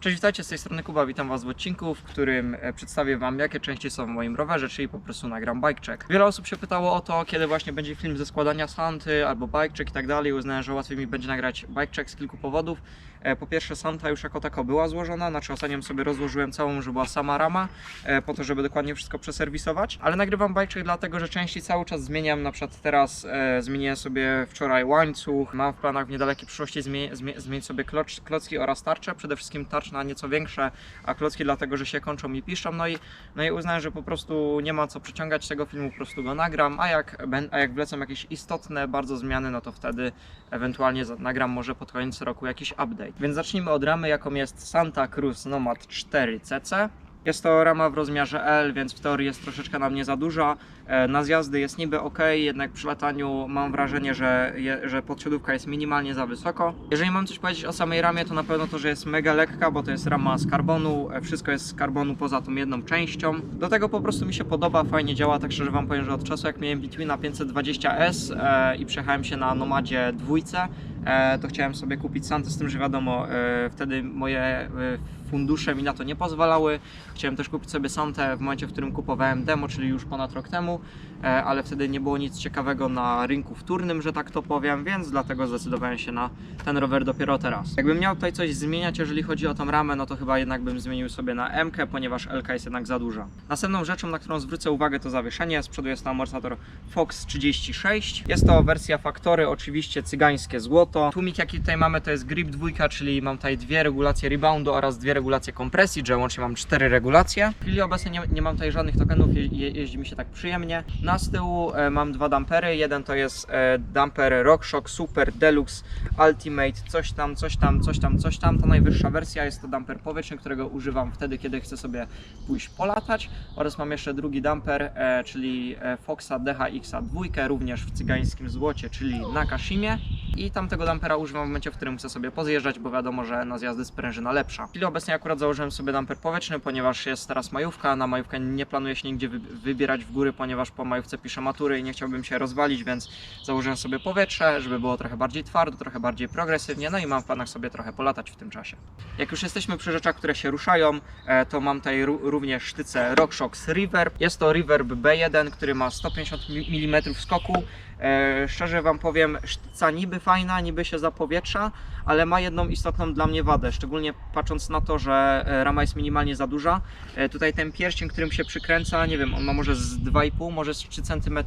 Cześć, witajcie, z tej strony Kuba, witam Was w odcinku, w którym e, przedstawię Wam jakie części są w moim rowerze, czyli po prostu nagram bike check. Wiele osób się pytało o to, kiedy właśnie będzie film ze składania santy albo bike check i tak dalej. Uznałem, że łatwiej mi będzie nagrać bike check z kilku powodów. E, Po pierwsze santa już jako taka była złożona, znaczy ostatnio sobie rozłożyłem całą, że była sama rama, e, po to, żeby dokładnie wszystko przeserwisować, ale nagrywam check dlatego, że części cały czas zmieniam, na przykład teraz e, zmieniłem sobie wczoraj łańcuch, mam w planach w niedalekiej przyszłości zmie- zmie- zmienić sobie klocz, klocki oraz tarcze, przede wszystkim tarcz na nieco większe, a klocki dlatego, że się kończą i piszczą, no i, no i uznałem, że po prostu nie ma co przeciągać tego filmu, po prostu go nagram, a jak, a jak wlecą jakieś istotne bardzo zmiany, no to wtedy ewentualnie nagram może pod koniec roku jakiś update. Więc zacznijmy od ramy, jaką jest Santa Cruz Nomad 4CC. Jest to rama w rozmiarze L, więc w teorii jest troszeczkę na mnie za duża. E, Na zjazdy jest niby ok, jednak przy lataniu mam wrażenie, że, je, że podsiadówka jest minimalnie za wysoko. Jeżeli mam coś powiedzieć o samej ramie, to na pewno to, że jest mega lekka, bo to jest rama z karbonu, e, wszystko jest z karbonu poza tą jedną częścią. Do tego po prostu mi się podoba, fajnie działa, tak szczerze Wam powiem, że od czasu jak miałem Betweena 520S e, i przejechałem się na Nomadzie dwójce, e, to chciałem sobie kupić Santę, z tym, że wiadomo, e, wtedy moje e, fundusze mi na to nie pozwalały. Chciałem też kupić sobie Santę w momencie, w którym kupowałem demo, czyli już ponad rok temu, ale wtedy nie było nic ciekawego na rynku wtórnym, że tak to powiem, więc dlatego zdecydowałem się na ten rower dopiero teraz. Jakbym miał tutaj coś zmieniać, jeżeli chodzi o tą ramę, no to chyba jednak bym zmienił sobie na M, ponieważ L jest jednak za duża. Następną rzeczą, na którą zwrócę uwagę, to zawieszenie. Z przodu jest to amortyzator Fox 36. Jest to wersja Factory, oczywiście cygańskie złoto. Tłumik jaki tutaj mamy to jest Grip 2, czyli mam tutaj dwie regulacje reboundu oraz dwie regulacje kompresji, że łącznie mam cztery regulacje. W chwili obecnej nie, nie mam tutaj żadnych tokenów, je, jeździ mi się tak przyjemnie. Na z tyłu e, mam dwa dampery. Jeden to jest e, damper RockShox Super Deluxe Ultimate, coś tam, coś tam, coś tam, coś tam. Ta najwyższa wersja jest to damper powietrzny, którego używam wtedy, kiedy chcę sobie pójść polatać. Oraz mam jeszcze drugi damper, e, czyli Foxa DHX 2, również w cygańskim złocie, czyli na Kashimie. I tamtego dampera używam w momencie, w którym chcę sobie pozjeżdżać, bo wiadomo, że na zjazdy sprężyna lepsza. W chwili obecnej akurat założyłem sobie damper powietrzny, ponieważ jest teraz majówka. Na majówkę nie planuję się nigdzie wy wybierać w góry, ponieważ po majówce piszę matury i nie chciałbym się rozwalić, więc założyłem sobie powietrze, żeby było trochę bardziej twardo, trochę bardziej progresywnie, no i mam w planach sobie trochę polatać w tym czasie. Jak już jesteśmy przy rzeczach, które się ruszają, e, to mam tutaj ró- również sztycę RockShox Reverb. Jest to Reverb B1, który ma 150 mm skoku. E, szczerze Wam powiem, sztyca niby fajna, niby się zapowietrza, ale ma jedną istotną dla mnie wadę, szczególnie patrząc na to, że e, rama jest minimalnie za duża. E, tutaj ten pierścień, którym się przykręca, nie wiem, on ma może z 2,5, może z 3 cm.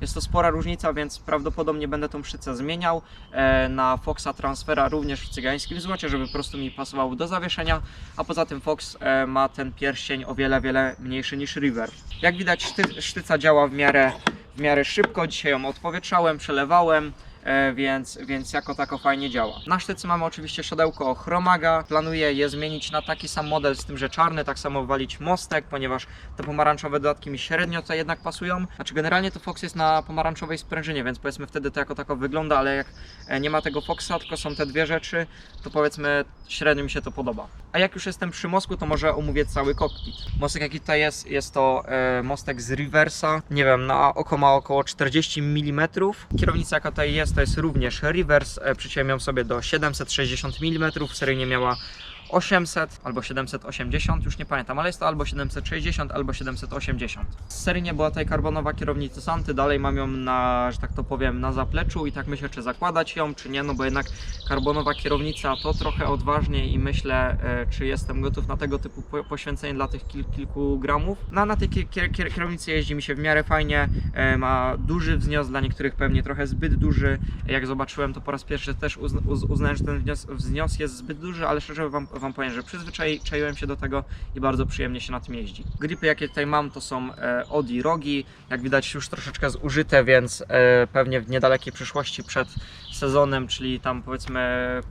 Jest to spora różnica, więc prawdopodobnie będę tą sztycę zmieniał e, na Foxa Transfera również w cygańskim złocie, żeby po prostu mi pasował do zawieszenia, a poza tym Fox e, ma ten pierścień o wiele, wiele mniejszy niż River. Jak widać szty, sztyca działa w miarę, w miarę szybko, dzisiaj ją odpowietrzałem, przelewałem, więc, więc jako tako fajnie działa. Na sztycy mamy oczywiście siodełko Chromaga, planuję je zmienić na taki sam model, z tym, że czarny, tak samo walić mostek, ponieważ te pomarańczowe dodatki mi średnio tutaj jednak pasują. Znaczy generalnie to Fox jest na pomarańczowej sprężynie, więc powiedzmy wtedy to jako tako wygląda, ale jak e, nie ma tego Foxa, tylko są te dwie rzeczy, to powiedzmy średnio mi się to podoba. A jak już jestem przy mostku, to może omówię cały kokpit. Mostek jaki tutaj jest, jest to e, mostek z reversa, nie wiem, na oko ma około 40 mm. Kierownica jaka tutaj jest, to jest również reverse, e, przyciąłem ją sobie do 760 mm, seryjnie miała 800 albo 780, już nie pamiętam, ale jest to albo 760, albo 780. Seryjnie była tutaj karbonowa kierownica Santy, dalej mam ją na, że tak to powiem, na zapleczu i tak myślę, czy zakładać ją, czy nie, no bo jednak karbonowa kierownica to trochę odważniej i myślę, e, czy jestem gotów na tego typu po- poświęcenie dla tych kil, kilku gramów. No, na tej kier, kier, kier, kierownicy jeździ mi się w miarę fajnie, e, ma duży wznios, dla niektórych pewnie trochę zbyt duży. Jak zobaczyłem to po raz pierwszy też uzna, uz, uznałem, że ten wnios, wznios jest zbyt duży, ale szczerze wam, wam powiem, że przyzwyczaiłem się do tego i bardzo przyjemnie się na tym jeździ. Gripy jakie tutaj mam to są e, Odi Rogi, jak widać już troszeczkę zużyte, więc e, pewnie w niedalekiej przyszłości przed sezonem, czyli tam powiedzmy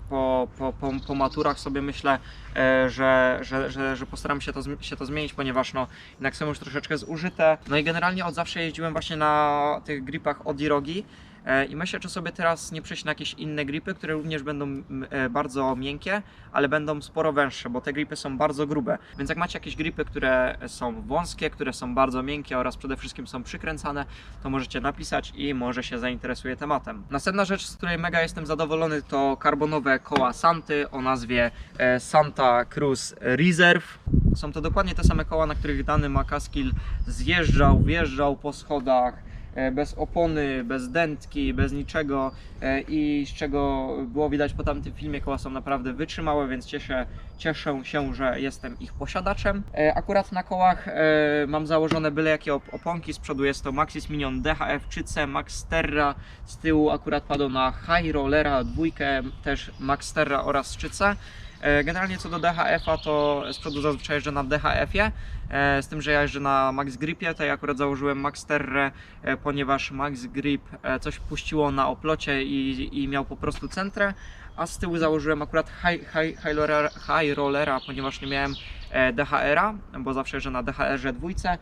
po, po, po, po maturach sobie myślę, e, że, że, że, że postaram się to, się to zmienić, ponieważ no jednak są już troszeczkę zużyte. No i generalnie od zawsze jeździłem właśnie na tych gripach Odi Rogi. E, I myślę, czy sobie teraz nie przejść na jakieś inne gripy, które również będą e, bardzo miękkie, ale będą sporo węższe, bo te gripy są bardzo grube. Więc jak macie jakieś gripy, które są wąskie, które są bardzo miękkie oraz przede wszystkim są przykręcane, to możecie napisać i może się zainteresuje tematem. Następna rzecz, z której mega jestem zadowolony, to karbonowe koła Santy o nazwie e, Santa Cruz Reserve. Są to dokładnie te same koła, na których dany Makaskill zjeżdżał, wjeżdżał po schodach, bez opony, bez dętki, bez niczego e, i z czego było widać po tamtym filmie, koła są naprawdę wytrzymałe, więc cieszę, cieszę się, że jestem ich posiadaczem. E, Akurat na kołach e, mam założone byle jakie op- oponki, z przodu jest to Maxis Minion DHF 3C Max Terra, z tyłu akurat padło na High Rollera dwójkę, też Max Terra oraz 3C. E, Generalnie co do DHF-a, to z przodu zazwyczaj jeżdżę na DHF-ie, e, z tym, że ja jeżdżę na Max Gripie, ja akurat założyłem Max Terrę, e, ponieważ Max Grip coś puściło na oplocie i, i miał po prostu centrę, a z tyłu założyłem akurat high, high, high, rollera, high rollera, ponieważ nie miałem DHR-a, bo zawsze jeżdżę na DHR-ze dwójce,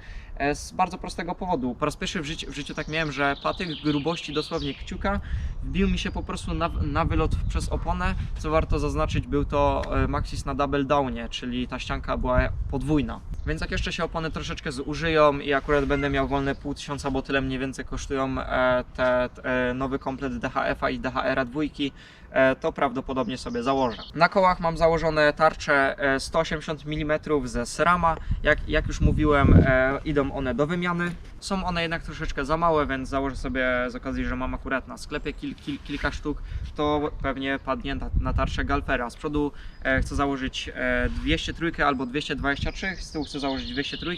z bardzo prostego powodu. Po raz pierwszy w życiu, w życiu tak miałem, że patyk grubości dosłownie kciuka wbił mi się po prostu na, na wylot przez oponę. Co warto zaznaczyć, był to e, Maxis na double downie, czyli ta ścianka była podwójna. Więc jak jeszcze się opony troszeczkę zużyją i akurat będę miał wolne pół tysiąca, bo tyle mniej więcej kosztują e, te, te e, nowy komplet DHF-a i DHR-a dwójki, e, to prawdopodobnie sobie założę. Na kołach mam założone tarcze e, 180 mm ze SRAMa. Jak, jak już mówiłem, e, idą one do wymiany. Są one jednak troszeczkę za małe, więc założę sobie z okazji, że mam akurat na sklepie kil, kil, kilka sztuk, to pewnie padnie na, na tarczę Galfera. Z przodu e, chcę założyć e, 203 albo 223, z tyłu chcę założyć 203,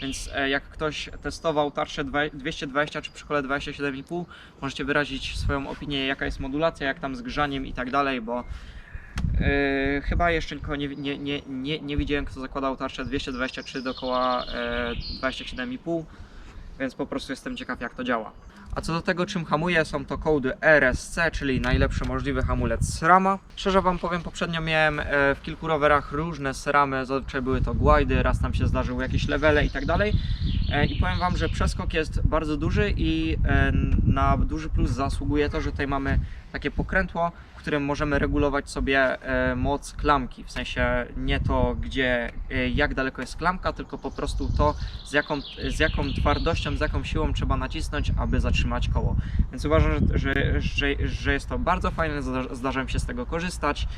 więc e, jak ktoś testował tarczę dwa- 220 czy przy kole 27,5, możecie wyrazić swoją opinię, jaka jest modulacja, jak tam z grzaniem i tak dalej, bo e, chyba jeszcze nie, nie, nie, nie, nie widziałem, kto zakładał tarczę 223 dookoła e, 27,5, więc po prostu jestem ciekaw, jak to działa. A co do tego, czym hamuje, są to kołdy RSC, czyli najlepszy możliwy hamulec SRAMa. Szczerze Wam powiem, poprzednio miałem e, w kilku rowerach różne SRAMy, zazwyczaj były to guidy, raz tam się zdarzyły jakieś levele i tak dalej. E, I powiem Wam, że przeskok jest bardzo duży i e, na duży plus zasługuje to, że tutaj mamy takie pokrętło, w którym możemy regulować sobie e, moc klamki. W sensie nie to, gdzie, jak daleko jest klamka, tylko po prostu to, z jaką, z jaką twardością, z jaką siłą trzeba nacisnąć, aby zatrzymać koło. Więc uważam, że, że, że, jest to bardzo fajne, zda- zdarza mi się z tego korzystać.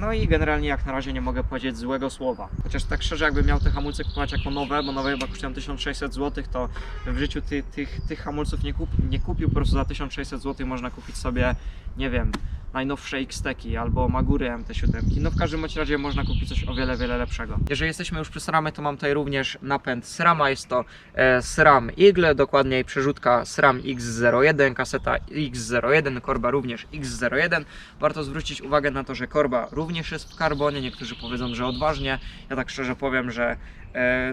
No i generalnie jak na razie nie mogę powiedzieć złego słowa. Chociaż tak szczerze, jakbym miał te hamulce kupować jako nowe, bo nowe chyba kosztują 1600 zł, to w życiu ty, tych, tych hamulców nie, kup, nie kupił. Po prostu za 1600 zł można kupić sobie, nie wiem, najnowsze X-Teki albo Magury MT7. No w każdym razie można kupić coś o wiele, wiele lepszego. Jeżeli jesteśmy już przy SRAMie, to mam tutaj również napęd SRAMa. Jest to e, SRAM Eagle, dokładniej przerzutka SRAM X01, kaseta X01, korba również X01. Warto zwrócić uwagę na to, że korba również jest w karbonie. Niektórzy powiedzą, że odważnie. Ja tak szczerze powiem, że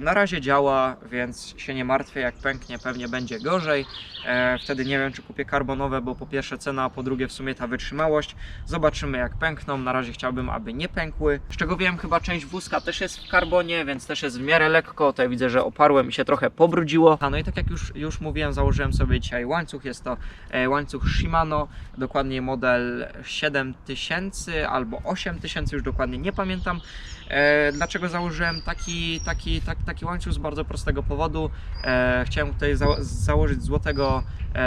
na razie działa, więc się nie martwię. Jak pęknie, pewnie będzie gorzej. E, wtedy nie wiem, czy kupię karbonowe, bo po pierwsze cena, a po drugie w sumie ta wytrzymałość. Zobaczymy, jak pękną. Na razie chciałbym, aby nie pękły. Z czego wiem, chyba część wózka też jest w karbonie, więc też jest w miarę lekko. Tutaj widzę, że oparłem i się trochę pobrudziło. No i tak jak już, już mówiłem, założyłem sobie dzisiaj łańcuch. Jest to e, łańcuch Shimano, dokładnie model 7000 albo 8000, już dokładnie nie pamiętam. E, dlaczego założyłem taki, taki, tak, taki łańcuch? Z bardzo prostego powodu. E, chciałem tutaj za, założyć złotego,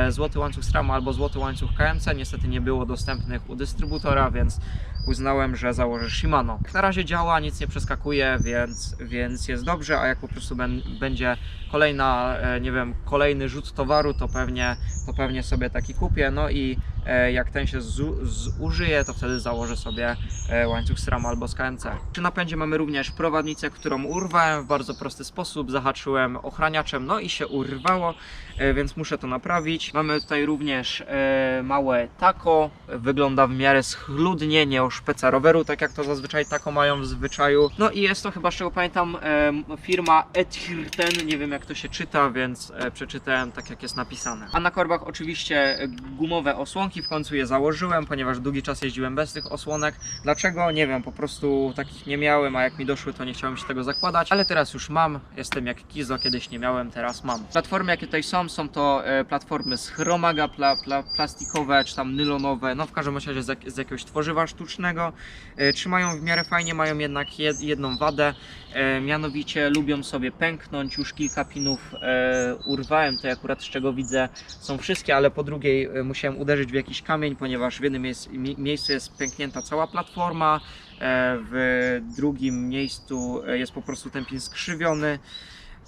złoty łańcuch SRAM albo złoty łańcuch KMC. Niestety nie było dostępnych u dystrybutora, więc uznałem, że założę Shimano. Na razie działa, nic nie przeskakuje, więc, więc jest dobrze, a jak po prostu będzie kolejna, e, nie wiem, kolejny rzut towaru, to pewnie, to pewnie sobie taki kupię. No i e, jak ten się zu, zużyje, to wtedy założę sobie e, łańcuch SRAM albo z KMC. Przy napędzie mamy również prowadnicę, którą urwałem w bardzo prosty sposób. Zahaczyłem ochraniaczem, no i się urwało, e, więc muszę to naprawić. Mamy tutaj również e, małe taco. Wygląda w miarę schludnie, nie oszpeca roweru, tak jak to zazwyczaj taco mają w zwyczaju. No i jest to chyba, z czego pamiętam, e, firma Ethirten. Nie wiem jak to się czyta, więc e, przeczytałem tak jak jest napisane. A na korbach oczywiście gumowe osłonki. W końcu je założyłem, ponieważ długi czas jeździłem bez tych osłonek. Dlaczego? Nie wiem, po prostu takich nie miałem, a jak mi doszły, to nie chciałem się tego zakładać. Ale teraz już mam. Jestem jak Kizo, kiedyś nie miałem, teraz mam. Platformy, jakie tutaj są, są to platformy powiedzmy z chromaga pla, pla, plastikowe, czy tam nylonowe, no w każdym razie z, jak, z jakiegoś tworzywa sztucznego. E, Trzymają w miarę fajnie, mają jednak jed, jedną wadę, e, mianowicie lubią sobie pęknąć, już kilka pinów e, urwałem, to akurat z czego widzę są wszystkie, ale po drugiej e, musiałem uderzyć w jakiś kamień, ponieważ w jednym miejsc, mi, miejscu jest pęknięta cała platforma, e, w drugim miejscu e, jest po prostu ten pin skrzywiony.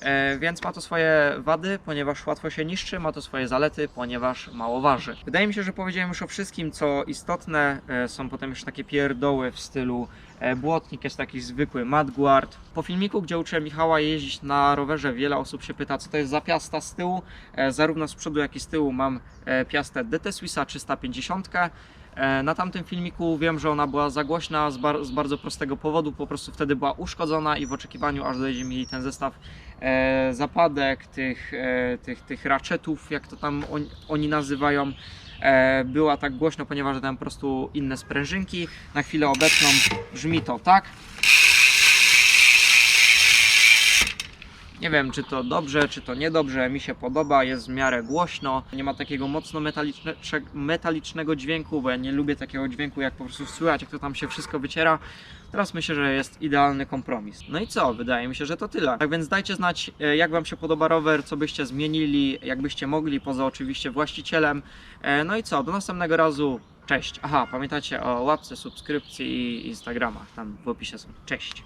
E, Więc ma to swoje wady, ponieważ łatwo się niszczy, ma to swoje zalety, ponieważ mało waży. Wydaje mi się, że powiedziałem już o wszystkim, co istotne. E, Są potem już takie pierdoły w stylu e, błotnik, jest taki zwykły Madguard. Po filmiku, gdzie uczyłem Michała jeździć na rowerze, wiele osób się pyta, co to jest za piasta z tyłu. Zarówno z przodu, jak i z tyłu mam piastę DT Swissa 350. E, Na tamtym filmiku wiem, że ona była za głośna z, bar- z bardzo prostego powodu, po prostu wtedy była uszkodzona i w oczekiwaniu aż dojdzie mi ten zestaw e, zapadek, tych, e, tych, tych ratchetów, jak to tam oni, oni nazywają, e, była tak głośno, ponieważ dałem po prostu inne sprężynki. Na chwilę obecną brzmi to tak. Nie wiem, czy to dobrze, czy to niedobrze, mi się podoba, jest w miarę głośno, nie ma takiego mocno metaliczne, metalicznego dźwięku, bo ja nie lubię takiego dźwięku, jak po prostu słychać, jak to tam się wszystko wyciera. Teraz myślę, że jest idealny kompromis. No i co? Wydaje mi się, że to tyle. Tak więc dajcie znać, e, jak Wam się podoba rower, co byście zmienili, jakbyście mogli, poza oczywiście właścicielem. E, No i co? Do następnego razu. Cześć. Aha, pamiętajcie o łapce, subskrypcji i Instagramach. Tam w opisie są. Cześć.